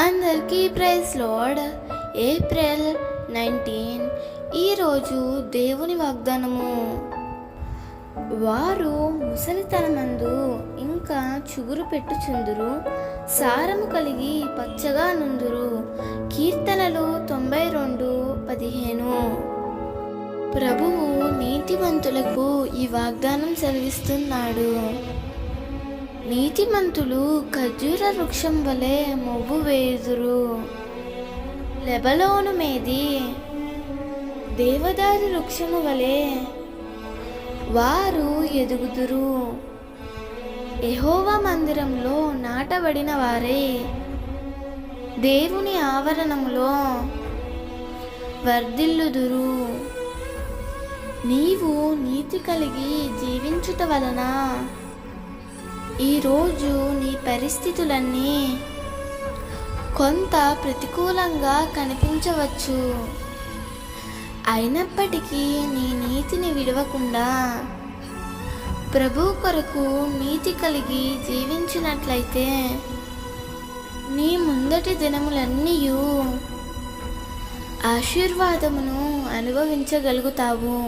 అందరికీ praise load April nineteen. ఈరోజు దేవుని వాగ్దానము. వారు ముసలితనమందు ఇంకా చుగురు పెట్టుచుందురు సారము కలిగి పచ్చగా నుందురు. కీర్తనలు తొంభై రెండు పదిహేను. ప్రభువు నీతివంతులకు ఈ వాగ్దానం సెలవిస్తున్నాడు. నీతిమంతులు ఖర్జూర వృక్షం వలె మొవ్వు వేయుదురు లెబలోను మేది దేవదారు వృక్షము వలె వారు ఎదుగుదురు. ఎహోవా మందిరంలో నాటబడిన వారే దేవుని ఆవరణంలో వర్ధిల్లుదురు. నీవు నీతి కలిగి జీవించుట వలన ఈరోజు నీ పరిస్థితులన్నీ కొంత ప్రతికూలంగా కనిపించవచ్చు. అయినప్పటికీ నీ నీతిని విడవకుండా ప్రభు కొరకు నీతి కలిగి జీవించినట్లయితే నీ ముందటి దినములన్నీ ఆశీర్వాదమును అనుభవించగలుగుతావు.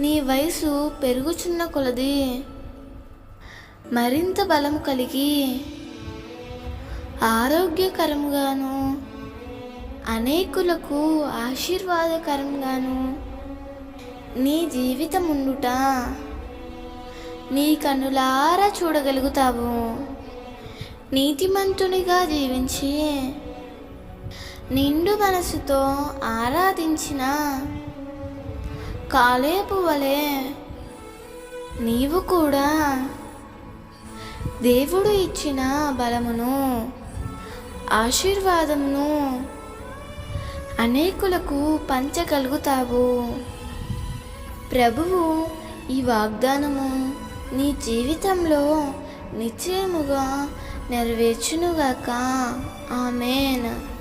నీ వయసు పెరుగుచున్న కొలది మరింత బలము కలిగి ఆరోగ్యకరంగాను అనేకులకు ఆశీర్వాదకరంగాను నీ జీవితం ఉండుట నీ కన్నులారా చూడగలుగుతావు. నీతిమంతునిగా జీవించి నిండు మనసుతో ఆరాధించిన కాలేపు వలె నీవు కూడా దేవుడు ఇచ్చిన బలమును ఆశీర్వాదమును అనేకులకు పంచగలుగుతావు. ప్రభువు ఈ వాగ్దానము నీ జీవితంలో నిశ్చయముగా నెరవేర్చునుగాక. ఆమెన్.